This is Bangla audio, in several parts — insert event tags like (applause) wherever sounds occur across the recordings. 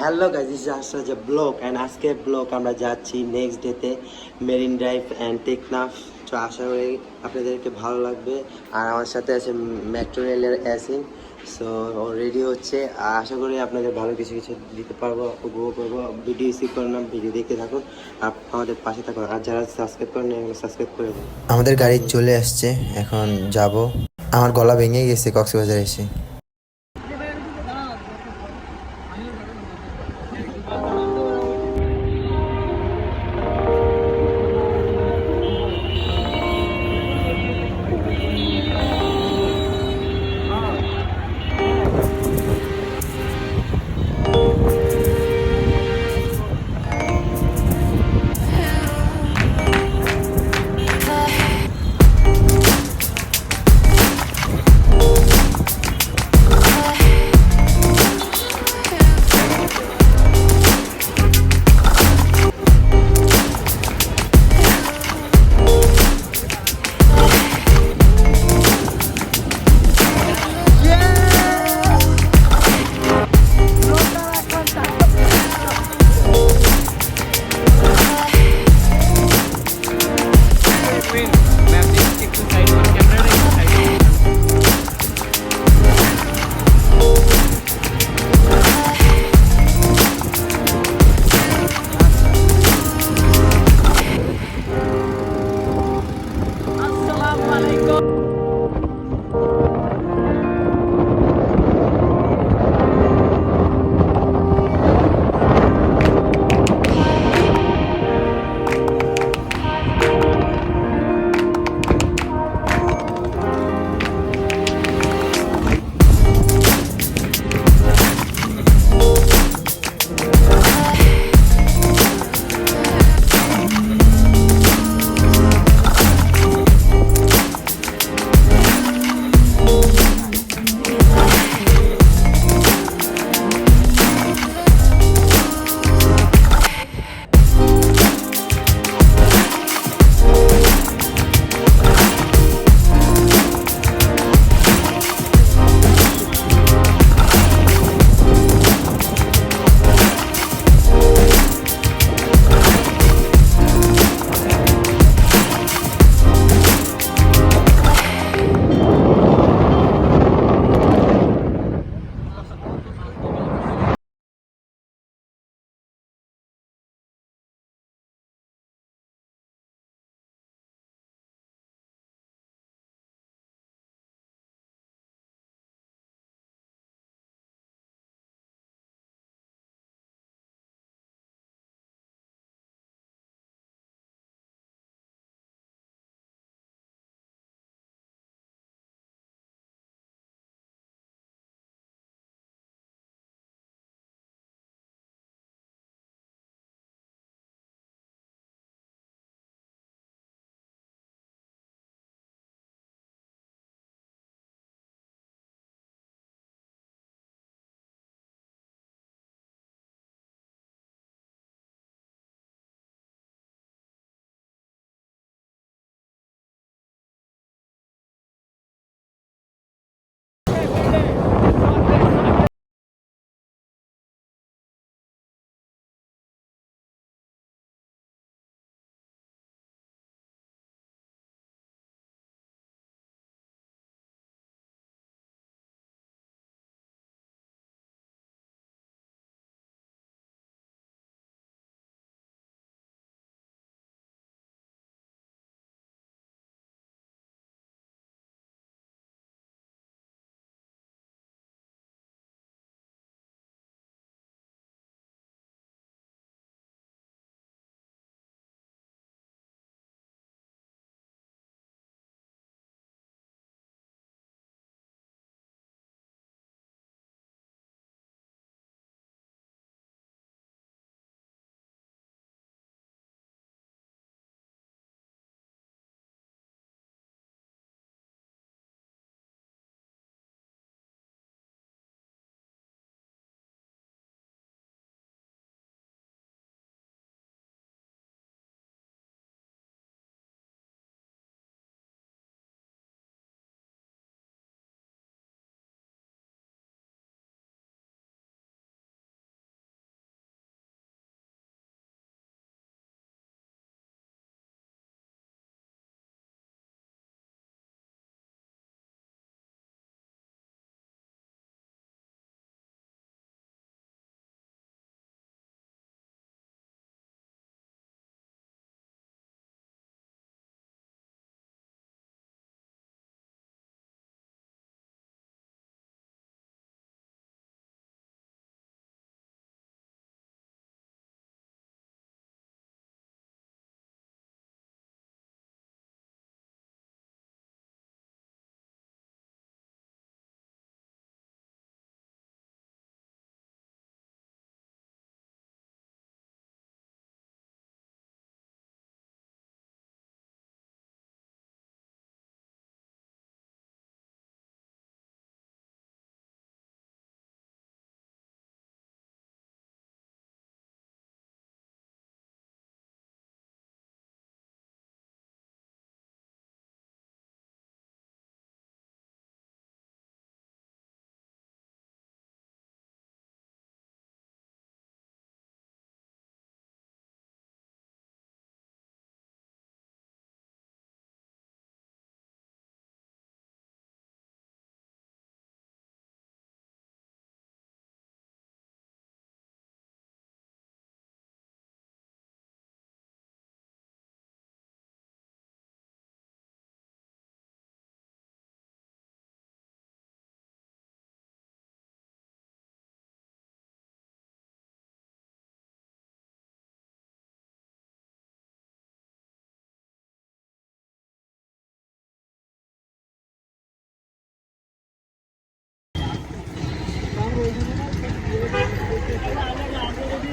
হ্যালো গাইজ ইস যে ব্লগ অ্যান্ড আজকে ব্লগ আমরা যাচ্ছি নেক্সট ডেতে মেরিন ড্রাইভ অ্যান্ড টেকনাফ তো আশা করি আপনাদেরকে ভালো লাগবে। আর আমার সাথে আছে মেট্রো রেলের অ্যাসিন সো ও রেডি হচ্ছে। আশা করি আপনাদের ভালো কিছু কিছু দিতে পারব, উপভোগ করব। ভিডিও রিসিভ করেন ভিডিও দেখতে থাকুন। আর আমাদের পাশে থাকুন। আর যারা সাবস্ক্রাইব করেন সাবস্ক্রাইব করে আমাদের গাড়ি চলে আসছে, এখন যাব। আমার গলা ভেঙে গেছে কক্সবাজার এসে।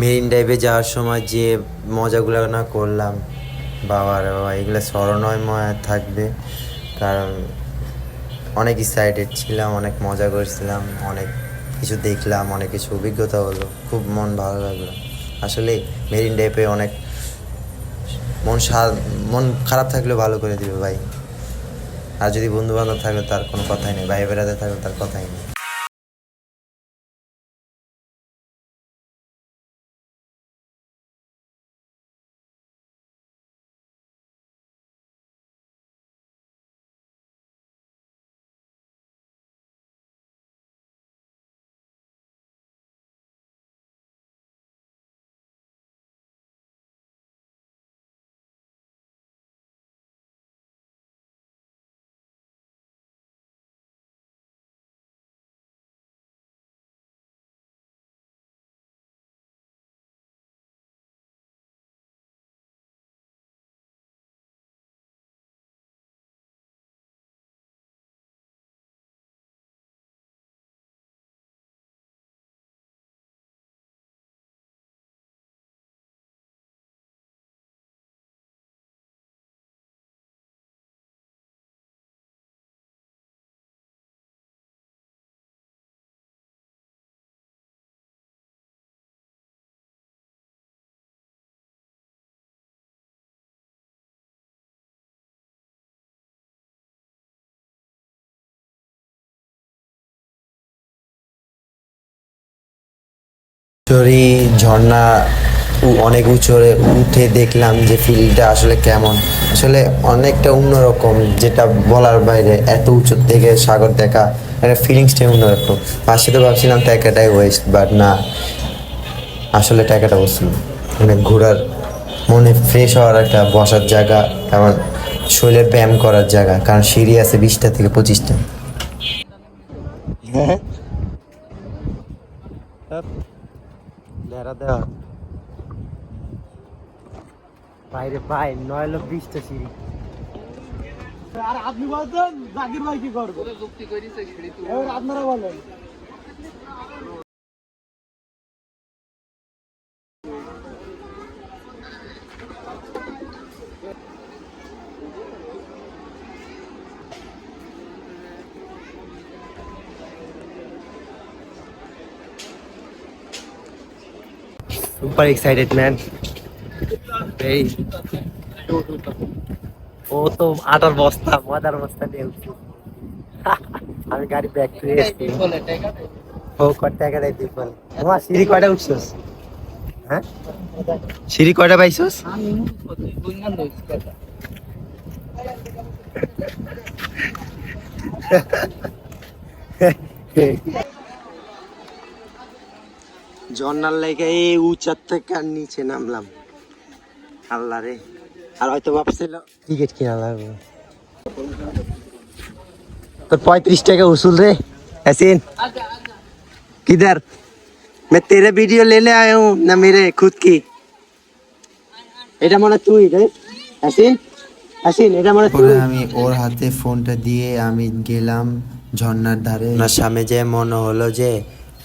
মেরিন ড্রাইভে যাওয়ার সময় যে মজাগুলো না করলাম বাবার বাবা, এগুলো স্মরণময় থাকবে। কারণ অনেক এক্সাইটেড ছিলাম, অনেক মজা করছিলাম, অনেক কিছু দেখলাম, অনেক কিছু অভিজ্ঞতা হলো, খুব মন ভালো লাগল। আসলে মেরিন ড্রাইভে অনেক মন মন খারাপ থাকলেও ভালো করে দিবে ভাই। আর যদি বন্ধু বান্ধব থাকলে তার কোনো কথাই নেই ভাই বেড়াতে থাকলে তার কথাই নেই। চরি ঝর্ণা অনেক উঁচুরে উঠে দেখলাম যে ফিল্ডটা আসলে কেমন। আসলে অনেকটা অন্যরকম যেটা বলার বাইরে এত উঁচু থেকে সাগর দেখা একটা ফিলিংসটাই অন্যরকম। পাশে তো ভাবছিলাম টাকাটাই ওয়েস্ট বাট না আসলে টাকাটা বসছিল মানে ঘোরার মনে ফ্রেশ হওয়ার একটা বসার জায়গা এবং শরীরে ব্যায়াম করার জায়গা কারণ সিঁড়ি আছে বিশটা থেকে পঁচিশটা। লেরা দেওয়া বাইরে পাই নয় লোক বিশটা সিঁড়ি। আর আপনি বলতেন জাকির ভাই কি করবে? এবার আপনারা বলেন। সুপার এক্সাইটেড ম্যান এই ও তো আটার বস্তা মজার বস্তা নিয়ে উঠছি। (laughs) আমি গাড়ি ব্যাক করে এসেছি ও কত টাকা দেয়। তুই বল তোমার সিঁড়ি কয়টা উঠছিস? হ্যাঁ? সিঁড়ি কয়টা পাইছিস (laughs) ঝর্নার লেগে এই উঁচার থেকে আর নিচে নামলাম আল্লাহ রে আর হয়তো ভাবছিল টিকিট কিনা লাগবে তোর পঁয়ত্রিশ টাকা উসুল রে हसीन किधर मैं तेरे वीडियो लेने आया हूँ ना मेरे खुद की এটা মনে হয় তুই রে হাসিন হাসিন এটা মনে হয় পরে তুই আমি ওর হাতে ফোনটা দিয়ে আমি গেলাম ঝর্ণার ধারে ওনার সামনে যে মনে হলো যে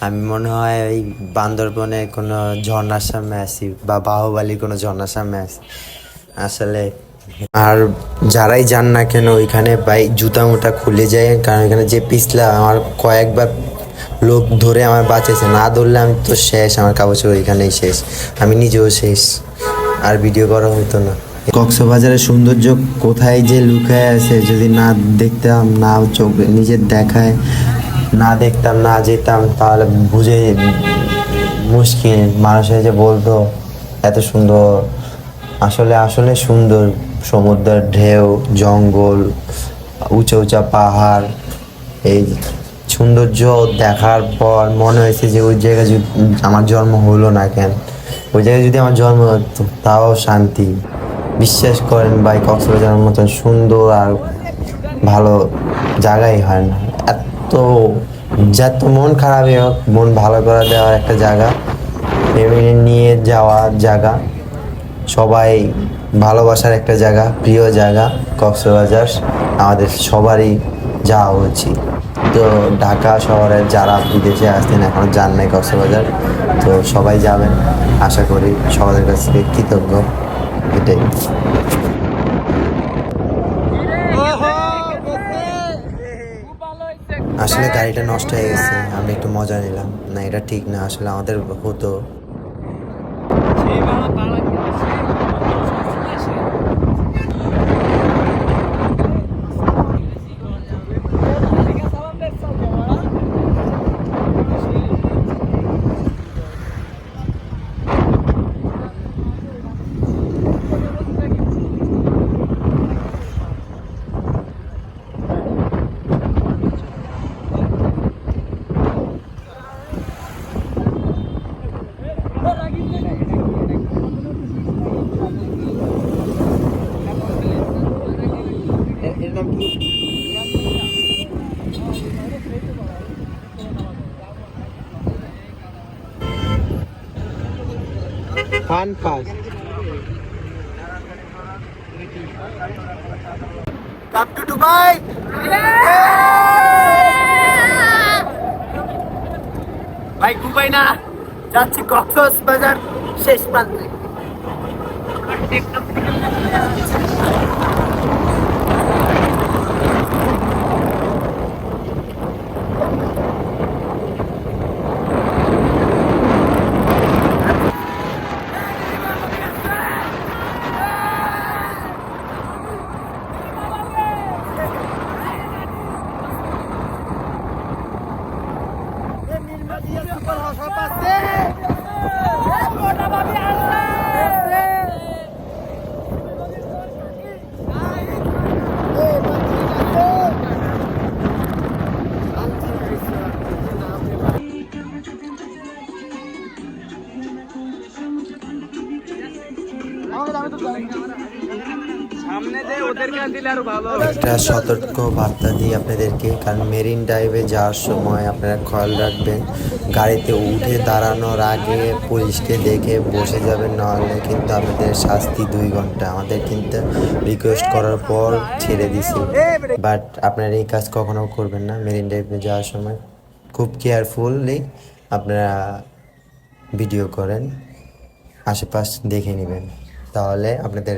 আমি মনে হয় ওই বান্দরবনে কোনো ঝর্ণার সামনে আছি বা বাহুবালির কোনো ঝর্ণার সামনে আছি। আসলে আর যারাই যান না কেন ওইখানে বাই জুতা মুটা খুলে যায়, কারণ এখানে যে পিছলা আমার কয়েকবার লোক ধরে আমার বাঁচেছে না ধরলে আমি তো শেষ, আমার কাগজ ওইখানেই শেষ। আমি নিজেও শেষ। আর ভিডিও করা হতো না। কক্সবাজারের সৌন্দর্য কোথায় যে লুকায় আছে, যদি না দেখতাম, না চোখ নিজের দেখায় না দেখতাম, না যেতাম, তাহলে বুঝে মুশকিল। মানুষের যে বলতো, এত সুন্দর। আসলে আসলে সুন্দর। সমুদ্রের ঢেউ, জঙ্গল, উঁচা উঁচা পাহাড়, এই সৌন্দর্য দেখার পর মনে হয়েছে যে, ওই জায়গায় যদি আমার জন্ম হলো না কেন? ওই জায়গায় যদি আমার জন্ম হতো, তাও শান্তি। বিশ্বাস করেন ভাই, কক্সবাজারের মতন সুন্দর আর ভালো জায়গাই হয় না। এত যত মন খারাপই হোক, মন ভালো করে দেওয়ার একটা জায়গা। ফ্যামিলি নিয়ে যাওয়ার জায়গা। সবাই ভালোবাসার একটা জায়গা, প্রিয় জায়গা, কক্সবাজার। আমাদের সবারই যাওয়া উচিত। তো ঢাকা শহরের যারা বিদেশে আসতেন এখনও যান নাই কক্সবাজার, তো সবাই যাবেন। আশা করি সবার কাছ থেকে কৃতজ্ঞ। এটাই। আসলে গাড়িটা নষ্ট হয়ে গেছে, আমরা একটু মজা নিলাম। না, এটা ঠিক না, আসলে আমাদের হতো। fun fast come to Dubai ভাই দুবাই না যাচ্ছি কক্সবাজার শেষ প্রান্তে। একটা সতর্ক বার্তা দিই আপনাদেরকে, কারণ মেরিন ড্রাইভে যাওয়ার সময় আপনারা খেয়াল রাখবেন, গাড়িতে উঠে দাঁড়ানোর আগে পুলিশকে দেখে বসে যাবেন, নাহলে কিন্তু আপনাদের শাস্তি দুই ঘণ্টা। আমাদের কিন্তু রিকোয়েস্ট করার পর ছেড়ে দিছি। বাট আপনারা এই কাজ কখনো করবেন না মেরিন ড্রাইভে যাওয়ার সময়। খুব কেয়ারফুললি আপনারা ভিডিও করেন, আশেপাশ দেখে নেবেন, তাহলে আপনাদের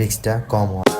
রিস্কটা কম হবে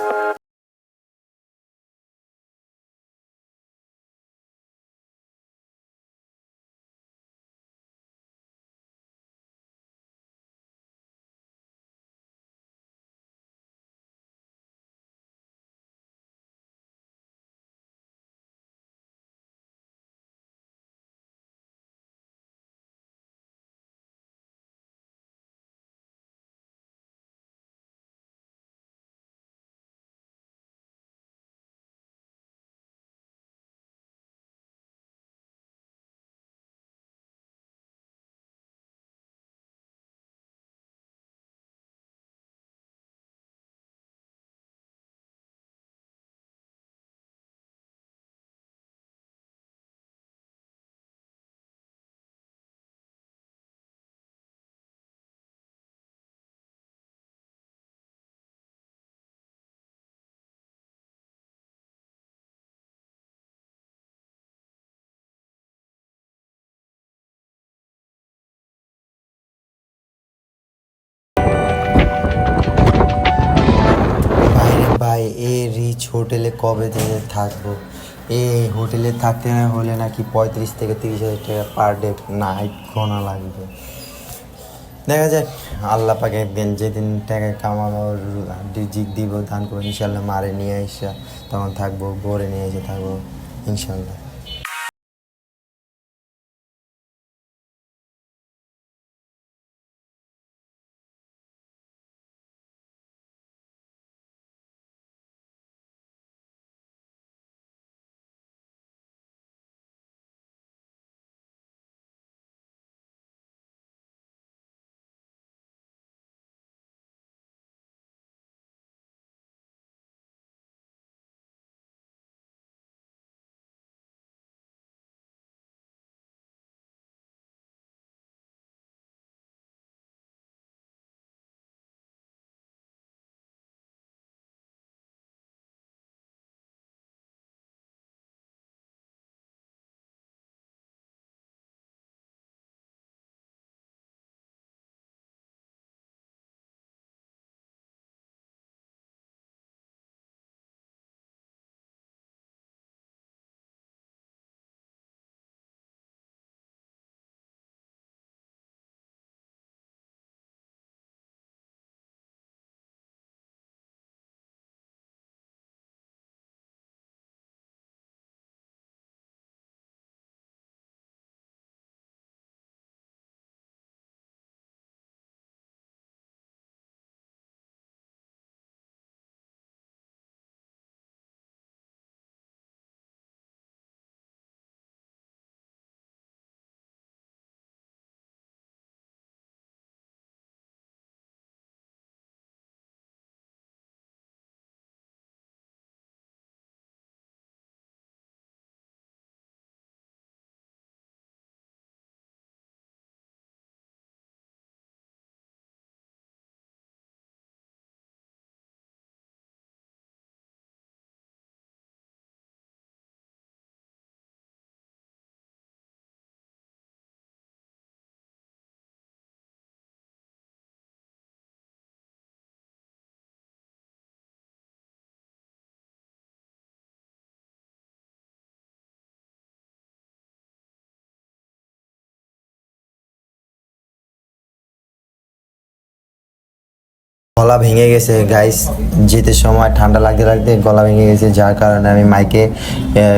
ভাই, এ রিচ হোটেলে কবে থেকে থাকব? এ হোটেলে থাকতে না হলে নাকি পঁয়ত্রিশ থেকে তিরিশ হাজার টাকা পার ডে নাইট গোনা লাগবে। দেখা যাক, আল্লাহ পাকে একদিন যেদিন টাকা কামাবো, জিগ দিব, দান করব, ইনশাল্লাহ মারে নিয়ে আসা তখন থাকব গড়ে নিয়ে এসে থাকব, ইনশাল্লাহ। গলা ভেঙে গেছে গাইস যেতে সময় ঠান্ডা লাগতে লাগতে গলা ভেঙে গেছে, যার কারণে আমি মাইকে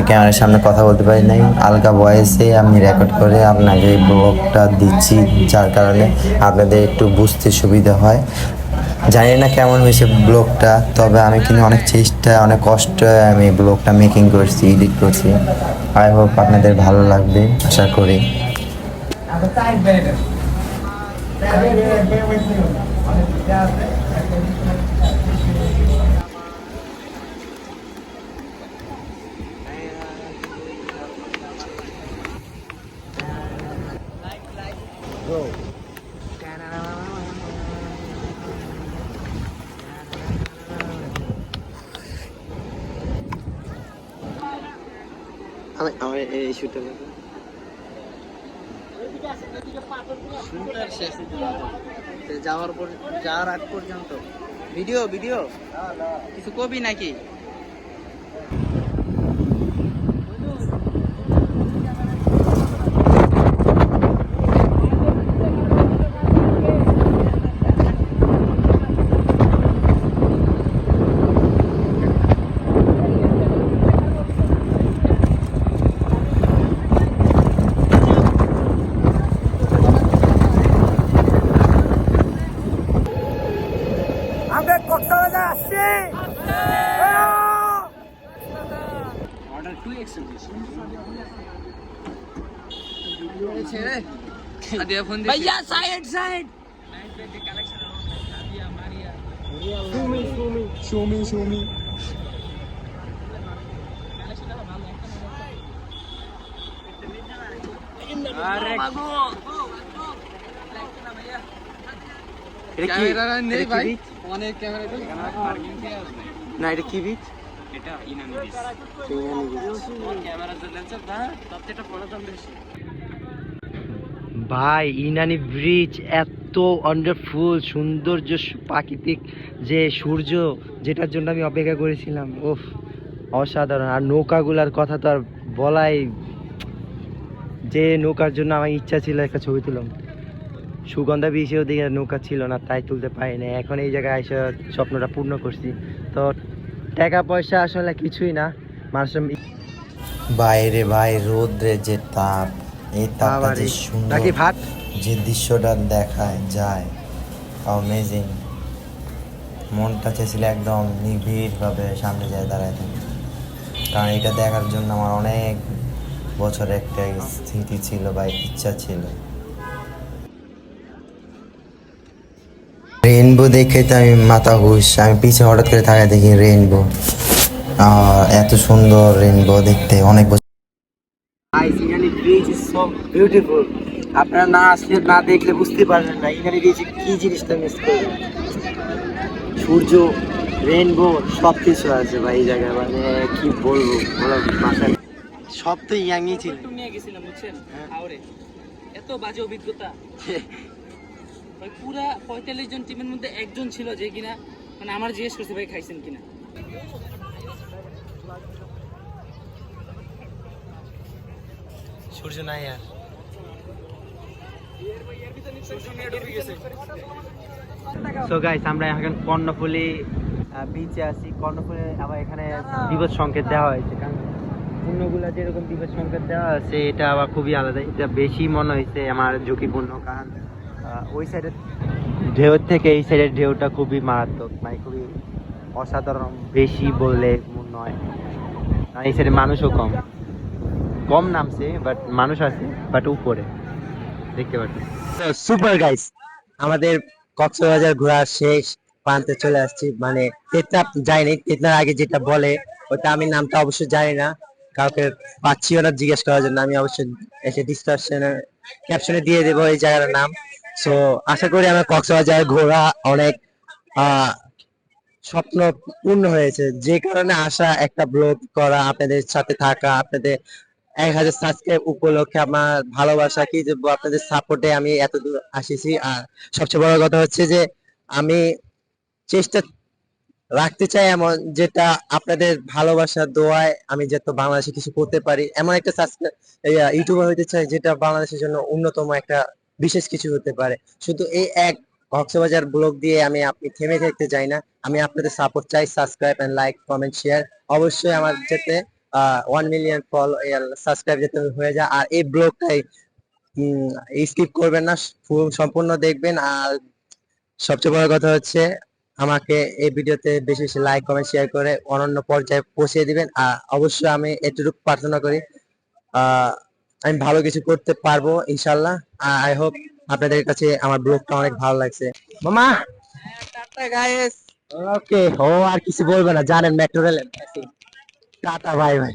ক্যামেরার সামনে কথা বলতে পারি নাই। আলগা ভয়েসে আমি রেকর্ড করে আপনাকে এই ব্লগটা দিচ্ছি, যার কারণে আপনাদের একটু বুঝতে সুবিধা হয়। জানি না কেমন হয়েছে ব্লগটা তবে আমি কিন্তু অনেক চেষ্টা, অনেক কষ্ট আমি ব্লগটা মেকিং করছি এডিট করছি। আই হোপ আপনাদের ভালো লাগবে, আশা করি। এই যাওয়ার পর যাওয়ার আগ পর্যন্ত। Video video? কিছু কবি নাকি? भैया साइड साइड এটা কি ক্যামেরা নেই এটা কি ভাই বীজ? অনেক ক্যামেরা না এটা কি বীজ এটা ইনানি বীজ ইনানি বীজ। ক্যামেরা যে লেন্সের না তার থেকে পড়া দাম বেশি ভাই, ইনানি ব্রিজ এত ওয়ান্ডারফুল সৌন্দর্য, প্রাকৃতিক যে সূর্য, যেটার জন্য আমি অপেক্ষা করেছিলাম ওফ অসাধারণ। আর নৌকাগুলার কথা তো আর বলাই, যে নৌকার জন্য আমার ইচ্ছা ছিল একটা ছবি তুললাম সুগন্ধা বিচেও দিকে নৌকা ছিল না, তাই তুলতে পারি না এখন এই জায়গায় এসে স্বপ্নটা পূর্ণ করছি। তো টাকা পয়সা আসলে কিছুই না, মানুষের বাইরে ভাই, রোদ্রে যে তাপ এই তাপটা যে। সুন্দর নাকি ভাত? যে দৃশ্যটা দেখায় যায় অ্যামেজিং মনটা চেয়েছিল একদম নিবিড়ভাবে সামনে যায় দাঁড়ায় থাকে কারণ এটা দেখার জন্য আমার অনেক বছর একটা স্মৃতি ছিল বা ইচ্ছা ছিল। রেইনবো দেখে তো আমি মাথা হুশ আমি পিছে হঠাৎ করে থাকা দেখি রেইনবো এত সুন্দর রেইনবো দেখতে অনেক বছর guys Inani beach is so beautiful আপনারা না আসলে না দেখলে বুঝতে পারবেন না। ইনানি গিয়েছি কি জিনিসটা মিস করবেন। সূর্য রেনবো সব কিছু আছে ভাই এই জায়গায়। মানে কি বলব বলার ভাষা সব তো ইয়াংই ছিল। নিয়ে গেছিলাম, বুঝছেন? হাওড়ে এত বাজে অভিজ্ঞতা। ওই পুরা পঁয়তাল্লিশ জন টিমের মধ্যে একজন ছিল যে কিনা মানে আমার জিজ্ঞেস করছে, ভাই, খাইছেন কিনা? সূর্য নাই আর। সো গাইস আমরা এখন কর্ণফুলি বিচে আছি। কর্ণফুলি আবার এখানে বিপদ সংকেত দেওয়া হয়েছে। কারণ অন্যগুলা যেরকম বিপদ সংকেত দেওয়া আছে এটা আবার খুবই আলাদা। এটা বেশি মনে হয়েছে আমার ঝুঁকিপূর্ণ, কারণ ওই সাইডের ঢেউর থেকে এই সাইডের ঢেউটা খুবই মারাত্মক মানে খুবই অসাধারণ, বেশি বললে আর এই সাইডে মানুষও কম। কম নামছে বাট মানুষ আছে বাট উপরে। দেখতে পাচ্ছি সুপার গাইস আমাদের কক্সবাজার ঘোরা শেষ প্রান্তে চলে আসছি। মানে তেতনা যাইনি তেতনার আগে যেটা বলে, ওটা আমি নামটা অবশ্যই জানি না। কাউকে পাচ্ছিও না জিজ্ঞেস করার জন্য, আমি অবশ্যই এসে ডিসকাশনে ক্যাপশনে দিয়ে দেবো এই জায়গাটার নাম। সো আশা করি আমার কক্সবাজার ঘোরা অনেক স্বপ্ন পূর্ণ হয়েছে। যে কারণে আসা একটা ব্লগ করা, আপনাদের সাথে থাকা, আপনাদের এক হাজার সাবস্ক্রাইব উপলক্ষে আমার ভালোবাসা কি যে আপনাদের সাপোর্টে আমি এত দূর আসিছি। আর সবচেয়ে বড় কথা হচ্ছে যে আমি চেষ্টা রাখতে চাই এমন যেটা আপনাদের ভালোবাসা দোয়ায় আমি যাতে বাংলাদেশে কিছু করতে পারি। এমন একটা ইউটিউবার হতে চাই যেটা বাংলাদেশের জন্য অন্যতম একটা বিশেষ কিছু হতে পারে। শুধু এই এক কক্সবাজার ব্লগ দিয়ে আমি আপনি থেমে থাকতে চাই না। আমি আপনাদের সাপোর্ট চাই subscribe and like comment share অবশ্যই আমার যাতে ওয়ান মিলিয়ন ফলো সাবস্ক্রাইব যাতে হয়ে যায়। আর এই ব্লগটাই স্কিপ করবেন না সম্পূর্ণ দেখবেন। আর সবচেয়ে বড় কথা হচ্ছে আমাকে এই ভিডিওতে বেশি বেশি লাইক কমেন্ট শেয়ার করে অনন্য পর্যায়ে পৌঁছে দিবেন। আর অবশ্যই আমি এটুকু প্রার্থনা করি আহ, আমি ভালো কিছু করতে পারব ইনশাল্লাহ আর আই হোপ আপনাদের কাছে আমার ব্লগটা অনেক ভালো লাগছে। মামা! ওকে ও আর কিছু বলবে না জানেন মেট্রো রেলের টাটা ভাই ভাই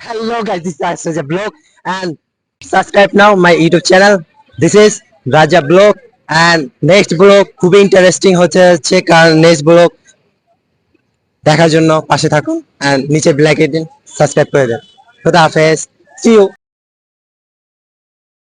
hello guys this is Raja blog and subscribe now my youtube channel this is Raja blog and next blog খুবই ইন্টারেস্টিং হতে যাচ্ছে কারণ নেক্সট ব্লগ দেখার জন্য পাশে থাকুন and নিচে ব্ল্যাক দিন সাবস্ক্রাইব করে দেন খুদা হাফেজ you